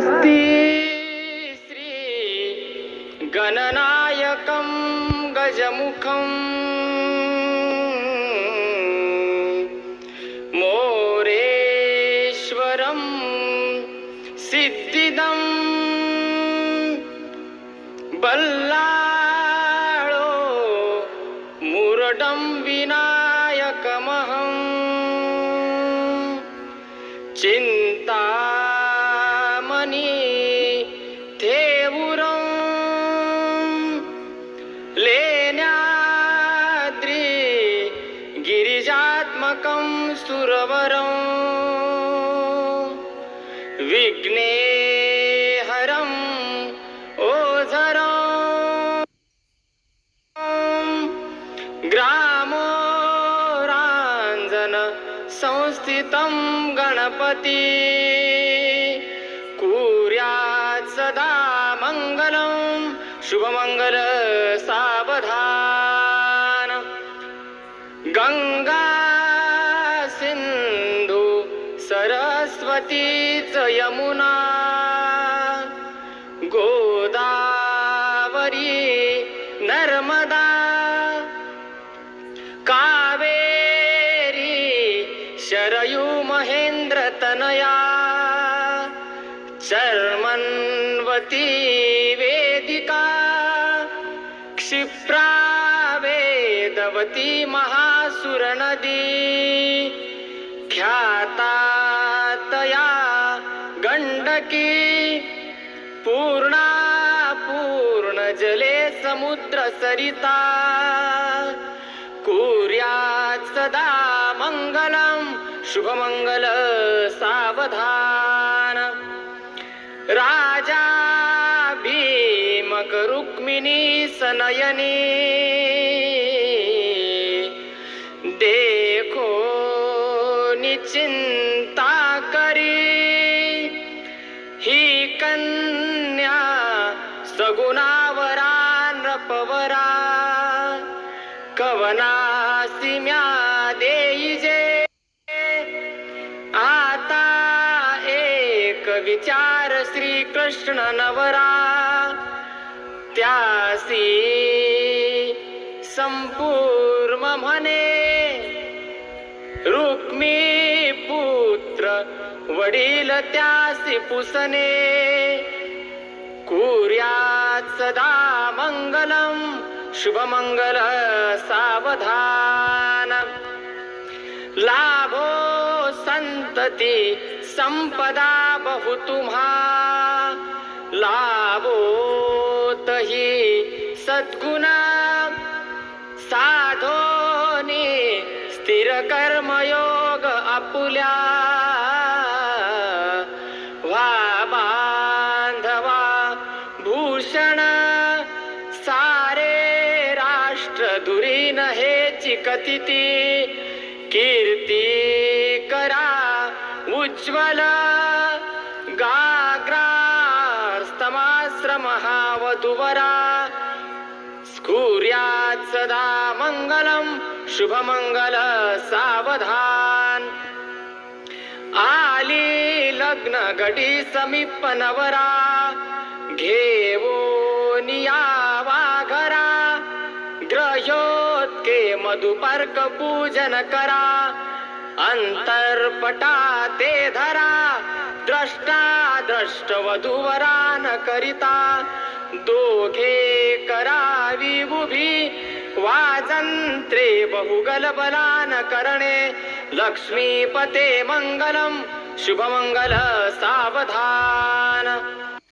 स्वस्ति श्री गणनायकं गजमुखम् मोरेश्वरं सिद्धिदम् बल्लाळो मुरडं विनायकमहम् चिन्तामणि गिरिजात्मकं सुरवरं। विघ्नेहरम् ग्रामो ग्रामोराञ्जन संस्थितं गणपति। कुर्यात् सदा मङ्गलं शुभमङ्गल सावधान सरस्वती च यमुना गोदावरी नर्मदा कावेरी शरयू महेन्द्रतनया चर्मन्वती वेदिका क्षिप्रा वेदवती महासुरनदी ख्याता की पूर्णा पूर्णजले समुद्र सरिता. कुर्यात् सदा मङ्गलं शुभमङ्गल सावधान. राजा भीमकरुक्मिणी सनयनी कन्या सगुणावरा नपवरा कवनासी म्या देईजे आता एक विचार श्री कृष्ण नवरा त्यासी संपूर्ण म्हणे. रुक्मी वडील त्यासी पुसने कुर्यात सदा मंगलम शुभमंगल सावधान. लाभो संतती संपदा बहु तुम्हा लाभो तही सद्गुणा. साधोनी स्थिर कर्मयोग आपुल्या दुरीन हेची कथिती कीर्ती करा उज्ज्वल गाग्रास्तमाश्र महावधुवरा स्फुर्यात् सदा मङ्गलं शुभमङ्गल सावधान. आली लग्न घडी समीप नवरा. घेवो निया घरा. ग्रह्यो मधुपर्क पूजन करा अंतरपटा ते धरा द्रष्टा द्रष्ट वधूवरान करिता दोघे करावी उभी वाजंत्रे बहुगलबलान करणे लक्ष्मीपते मंगलम शुभमंगल सावधान।